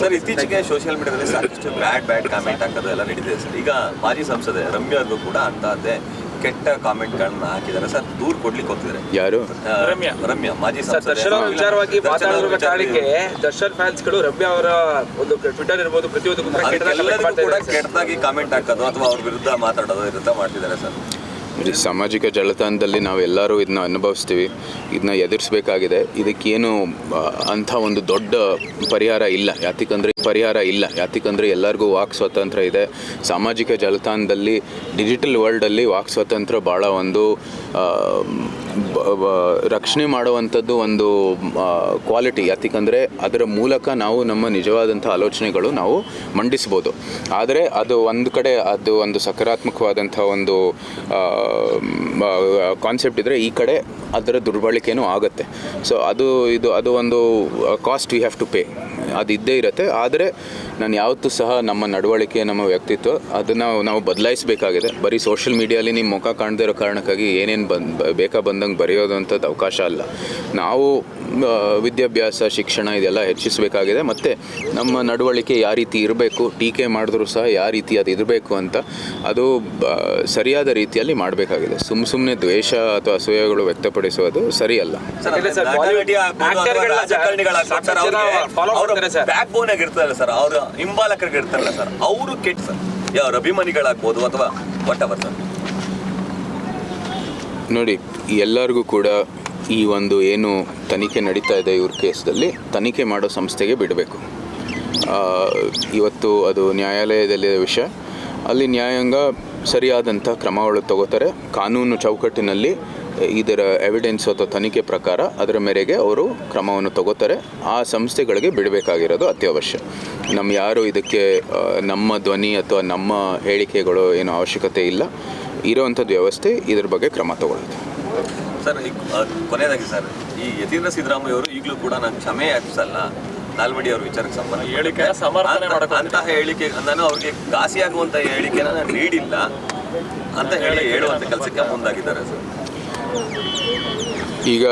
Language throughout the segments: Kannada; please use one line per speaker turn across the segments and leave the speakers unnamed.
ಸರ್ ಇತ್ತೀಚೆಗೆ ಸೋಷಿಯಲ್ ಮೀಡಿಯಾದಲ್ಲಿ ಸಾಕಷ್ಟು ಬ್ಯಾಡ್ ಬ್ಯಾಡ್ ಕಾಮೆಂಟ್ ಹಾಕೋದು ಎಲ್ಲ ನಡೀತಿದೆ ಸರ್. ಈಗ ಮಾಜಿ ಸಂಸದೆ ರಮ್ಯಾ ಅವ್ರಿಗೂ ಕೂಡ ಅಂತಹದ್ದೇ ಕೆಟ್ಟ ಕಾಮೆಂಟ್ಗಳನ್ನ ಹಾಕಿದ್ದಾರೆ. ಸರ್ ದೂರ್ ಕೊಡ್ಲಿಕ್ಕೆ ಹೋಗ್ತಿದ್ದಾರೆ.
ಯಾರು?
ರಮ್ಯಾ.
ರಮ್ಯಾ ಮಾಜಿ
ಸರ್
ಸಂಸದೆ
ದರ್ಶನ್ ಅವ್ರ ವಿಚಾರವಾಗಿ
ದರ್ಶನ್
ಫ್ಯಾನ್ಸ್ಗಳು ರಮ್ಯಾ ಅವರ ಒಂದು ಟ್ವಿಟರ್ ಇರ್ಬೋದು ಪ್ರತಿಯೊಂದು
ಅದಕ್ಕೆಲ್ಲರಿಗೂ ಕೂಡ ಕೆಟ್ಟದಾಗಿ ಕಾಮೆಂಟ್ ಹಾಕೋದು ಅಥವಾ ಅವ್ರ ವಿರುದ್ಧ ಮಾತಾಡೋದು ಇರುತ್ತಾ ಮಾಡ್ತಿದ್ದಾರೆ ಸರ್?
ಸಾಮಾಜಿಕ ಜಾಲತಾಣದಲ್ಲಿ ನಾವೆಲ್ಲರೂ ಇದನ್ನ ಅನುಭವಿಸ್ತೀವಿ, ಇದನ್ನ ಎದುರಿಸಬೇಕಾಗಿದೆ. ಇದಕ್ಕೇನು ಅಂಥ ಒಂದು ದೊಡ್ಡ ಪರಿಹಾರ ಇಲ್ಲ. ಯಾತಿಕಂದ್ರೆ ಪರಿಹಾರ ಇಲ್ಲ. ಯಾತಿಕಂದ್ರೆ ಎಲ್ಲರಿಗೂ ವಾಕ್ ಸ್ವಾತಂತ್ರ್ಯ ಇದೆ. ಸಾಮಾಜಿಕ ಜಾಲತಾಣದಲ್ಲಿ, ಡಿಜಿಟಲ್ ವರ್ಲ್ಡಲ್ಲಿ ವಾಕ್ ಸ್ವಾತಂತ್ರ್ಯ ಭಾಳ ಒಂದು ರಕ್ಷಣೆ ಮಾಡುವಂಥದ್ದು ಒಂದು ಕ್ವಾಲಿಟಿ ಯಾತಿಕಂದರೆ ಅದರ ಮೂಲಕ ನಾವು ನಮ್ಮ ನಿಜವಾದಂಥ ಆಲೋಚನೆಗಳು ನಾವು ಮಂಡಿಸ್ಬೋದು. ಆದರೆ ಅದು ಒಂದು ಕಡೆ ಅದು ಒಂದು ಸಕಾರಾತ್ಮಕವಾದಂಥ ಒಂದು ಕಾನ್ಸೆಪ್ಟ್ ಇದ್ದರೆ ಈ ಕಡೆ ಅದರ ದುರ್ಬಳಕೆನೂ ಆಗುತ್ತೆ. ಸೊ ಅದು ಇದು, ಅದು ಒಂದು cost we have to pay ಅದು ಇದ್ದೇ ಇರುತ್ತೆ. ಆದರೆ ನಾನು ಯಾವತ್ತೂ ಸಹ ನಮ್ಮ ನಡವಳಿಕೆ, ನಮ್ಮ ವ್ಯಕ್ತಿತ್ವ ಅದನ್ನು ನಾವು ಬದಲಾಯಿಸಬೇಕಾಗಿದೆ. ಬರೀ ಸೋಷಿಯಲ್ ಮೀಡಿಯಲ್ಲಿ ನಿಮ್ಮ ಮುಖ ಕಾಣದೇ ಇರೋ ಕಾರಣಕ್ಕಾಗಿ ಏನೇನು ಬಂದು, ಬೇಕಾ ಬಂದಂಗೆ ಬರೆಯೋದು ಅಂಥದ್ದು ಅವಕಾಶ ಅಲ್ಲ. ನಾವು ವಿದ್ಯಾಭ್ಯಾಸ ಶಿಕ್ಷಣ ಇದೆಲ್ಲ ಹೆಚ್ಚಿಸಬೇಕಾಗಿದೆ. ಮತ್ತು ನಮ್ಮ ನಡವಳಿಕೆ ಯಾವ ರೀತಿ ಇರಬೇಕು ಟೀಕೆ ಮಾಡಿದ್ರು ಸಹ ಯಾವ ರೀತಿ ಅದು ಇರಬೇಕು ಅಂತ ಅದು ಸರಿಯಾದ ರೀತಿಯಲ್ಲಿ ಮಾಡಬೇಕಾಗಿದೆ. ಸುಮ್ಮ ಸುಮ್ಮನೆ ದ್ವೇಷ ಅಥವಾ ಅಸೂಯಗಳು ವ್ಯಕ್ತಪಡಿಸುವುದು ಸರಿಯಲ್ಲ.
ಸರ್ ಅವರು ಹಿಂಬಾಲಕರಿಗೆ ಇರ್ತಾರಲ್ಲ ಸರ್. ಅವರು ಕೆಟ್ಟ ಸರ್. ಯಾವ ಅಭಿಮಾನಿಗಳಾಗ್ಬೋದು ಅಥವಾ ಸರ್.
ನೋಡಿ, ಎಲ್ಲರಿಗೂ ಕೂಡ ಈ ಒಂದು ಏನು ತನಿಖೆ ನಡೀತಾ ಇದೆ ಇವ್ರ ಕೇಸ್ದಲ್ಲಿ, ತನಿಖೆ ಮಾಡೋ ಸಂಸ್ಥೆಗೆ ಬಿಡಬೇಕು. ಇವತ್ತು ಅದು ನ್ಯಾಯಾಲಯದಲ್ಲಿ ವಿಷಯ. ಅಲ್ಲಿ ನ್ಯಾಯಾಂಗ ಸರಿಯಾದಂಥ ಕ್ರಮಗಳು ತಗೋತಾರೆ. ಕಾನೂನು ಚೌಕಟ್ಟಿನಲ್ಲಿ ಇದರ ಎವಿಡೆನ್ಸ್ ಅಥವಾ ತನಿಖೆ ಪ್ರಕಾರ ಅದರ ಮೇರೆಗೆ ಅವರು ಕ್ರಮವನ್ನು ತಗೋತಾರೆ. ಆ ಸಂಸ್ಥೆಗಳಿಗೆ ಬಿಡಬೇಕಾಗಿರೋದು ಅತ್ಯವಶ್ಯ. ನಮ್ಮ ಯಾರು ಇದಕ್ಕೆ ನಮ್ಮ ಧ್ವನಿ ಅಥವಾ ನಮ್ಮ ಹೇಳಿಕೆಗಳು ಏನು ಅವಶ್ಯಕತೆ ಇಲ್ಲ. ಇರೋವಂಥದ್ದು ವ್ಯವಸ್ಥೆ ಇದ್ರ ಬಗ್ಗೆ ಕ್ರಮ ತಗೊಳ್ಳುತ್ತೆ
ಸರ್ ಈಗ ಕೊನೆಯದಾಗಿ ಸರ್ ಈ ಯತೀಂದ್ರ ಸಿದ್ದರಾಮಯ್ಯ ಅವರು ಈಗಲೂ ಕೂಡ ನಾನು ಕ್ಷಮೆ ಯಾಚಿಸಲ್ಲ ನಾಲ್ವಡಿ ಅವ್ರ ವಿಚಾರಕ್ಕೆ ಸಂಬಂಧ
ಹೇಳಿಕೆ ಸಮರ್ಥನೆ
ಅಂತ- ಅಂತಹ ಹೇಳಿಕೆ ನಾನು ಅವ್ರಿಗೆ ಘಾಸಿ ಆಗುವಂತ ಹೇಳಿಕೆನ ನಾನು ನೀಡಿಲ್ಲ. ಅಂತ ಹೇಳಿ ಹೇಳುವಂತ ಕೆಲಸಕ್ಕೆ ಮುಂದಾಗಿದ್ದಾರೆ ಸರ್.
ಈಗ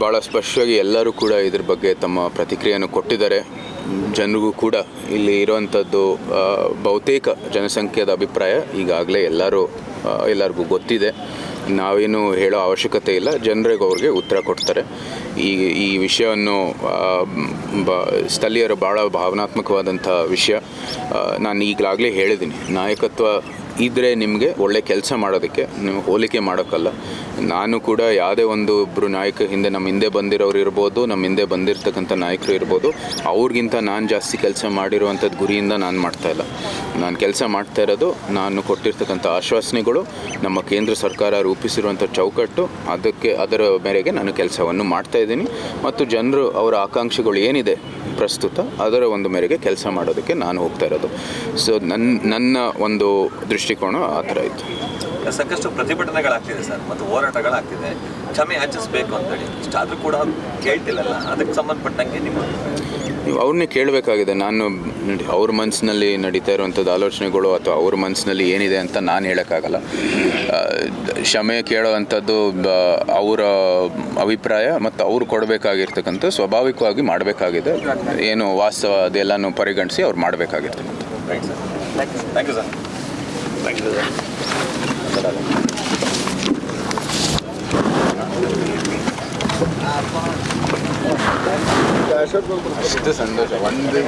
ಭಾಳ ಸ್ಪಷ್ಟವಾಗಿ ಎಲ್ಲರೂ ಕೂಡ ಇದ್ರ ಬಗ್ಗೆ ತಮ್ಮ ಪ್ರತಿಕ್ರಿಯೆಯನ್ನು ಕೊಟ್ಟಿದ್ದಾರೆ. ಜನರಿಗೂ ಕೂಡ ಇಲ್ಲಿ ಇರುವಂಥದ್ದು ಬಹುತೇಕ ಜನಸಂಖ್ಯೆದ ಅಭಿಪ್ರಾಯ ಈಗಾಗಲೇ ಎಲ್ಲರೂ ಎಲ್ಲರಿಗೂ ಗೊತ್ತಿದೆ. ನಾವೇನು ಹೇಳೋ ಅವಶ್ಯಕತೆ ಇಲ್ಲ, ಜನರಿಗೂ ಅವ್ರಿಗೆ ಉತ್ತರ ಕೊಡ್ತಾರೆ. ಈ ಈ ವಿಷಯವನ್ನು ಬ, ಸ್ಥಳೀಯರು ಭಾಳ ಭಾವನಾತ್ಮಕವಾದಂಥ ವಿಷಯ. ನಾನು ಈಗಲಾಗಲೇ ಹೇಳಿದ್ದೀನಿ. ನಾಯಕತ್ವ ಇದ್ದರೆ ನಿಮಗೆ ಒಳ್ಳೆ ಕೆಲಸ ಮಾಡೋದಕ್ಕೆ, ನೀವು ಹೋಲಿಕೆ ಮಾಡೋಕ್ಕಲ್ಲ ನಾನು ಕೂಡ ಯಾವುದೇ ಒಂದು ಒಬ್ಬರು ನಾಯಕ ಹಿಂದೆ ನಮ್ಮ ಹಿಂದೆ ಬಂದಿರೋರು ಇರ್ಬೋದು, ನಮ್ಮ ಹಿಂದೆ ಬಂದಿರತಕ್ಕಂಥ ನಾಯಕರು ಇರ್ಬೋದು, ಅವ್ರಿಗಿಂತ ನಾನು ಜಾಸ್ತಿ ಕೆಲಸ ಮಾಡಿರುವಂಥದ್ದು ಗುರಿಯಿಂದ ನಾನು ಮಾಡ್ತಾ ಇಲ್ಲ. ನಾನು ಕೆಲಸ ಮಾಡ್ತಾ ಇರೋದು ನಾನು ಕೊಟ್ಟಿರ್ತಕ್ಕಂಥ ಆಶ್ವಾಸನೆಗಳು, ನಮ್ಮ ಕೇಂದ್ರ ಸರ್ಕಾರ ರೂಪಿಸಿರುವಂಥ ಚೌಕಟ್ಟು, ಅದಕ್ಕೆ ಅದರ ಮೇರೆಗೆ ನಾನು ಕೆಲಸವನ್ನು ಮಾಡ್ತಾ ಇದ್ದೀನಿ. ಮತ್ತು ಜನರು ಅವರ ಆಕಾಂಕ್ಷೆಗಳು ಏನಿದೆ ಪ್ರಸ್ತುತ ಅದರ ಒಂದು ಮೇರೆಗೆ ಕೆಲಸ ಮಾಡೋದಕ್ಕೆ ನಾನು ಹೋಗ್ತಾ ಇರೋದು. ಸೊ ನನ್ನ ನನ್ನ ಒಂದು ದೃಷ್ಟಿಕೋನ ಆ ಥರ ಇತ್ತು.
ಸಾಕಷ್ಟು ಪ್ರತಿಭಟನೆಗಳಾಗ್ತಿದೆ ಸರ್ ಮತ್ತು ಹೋರಾಟಗಳಾಗ್ತಿದೆ. ಕ್ಷಮೆ ಯಾಚಿಸ್ಬೇಕು ಅಂತೇಳಿ. ಇಷ್ಟಾದ್ರೂ ಕೂಡ ಅವ್ರು ಕೇಳ್ತಿಲ್ಲಲ್ಲ ಅದಕ್ಕೆ ಸಂಬಂಧಪಟ್ಟಂಗೆ ನಿಮ್ಮ
ನೀವು ಅವ್ರನ್ನೇ ಕೇಳಬೇಕಾಗಿದೆ. ನಾನು ನೋಡಿ ಅವ್ರ ಮನಸ್ಸಿನಲ್ಲಿ ನಡೀತಾ ಇರುವಂಥದ್ದು ಆಲೋಚನೆಗಳು ಅಥವಾ ಅವ್ರ ಮನಸ್ಸಿನಲ್ಲಿ ಏನಿದೆ ಅಂತ ನಾನು ಹೇಳೋಕ್ಕಾಗಲ್ಲ. ಕ್ಷಮೆ ಕೇಳೋವಂಥದ್ದು ಬ- ಅವರ ಅಭಿಪ್ರಾಯ ಮತ್ತು ಅವ್ರು ಕೊಡಬೇಕಾಗಿರ್ತಕ್ಕಂಥ ಸ್ವಾಭಾವಿಕವಾಗಿ ಮಾಡಬೇಕಾಗಿದೆ. ಏನು ವಾಸ್ತವ ಅದೆಲ್ಲನೂ ಪರಿಗಣಿಸಿ ಅವ್ರು ಮಾಡಬೇಕಾಗಿರ್ತಕ್ಕಂಥ
right sir thank you sir thank you sir
ಅಷ್ಟು ಸಂತೋಷ ಒಂದು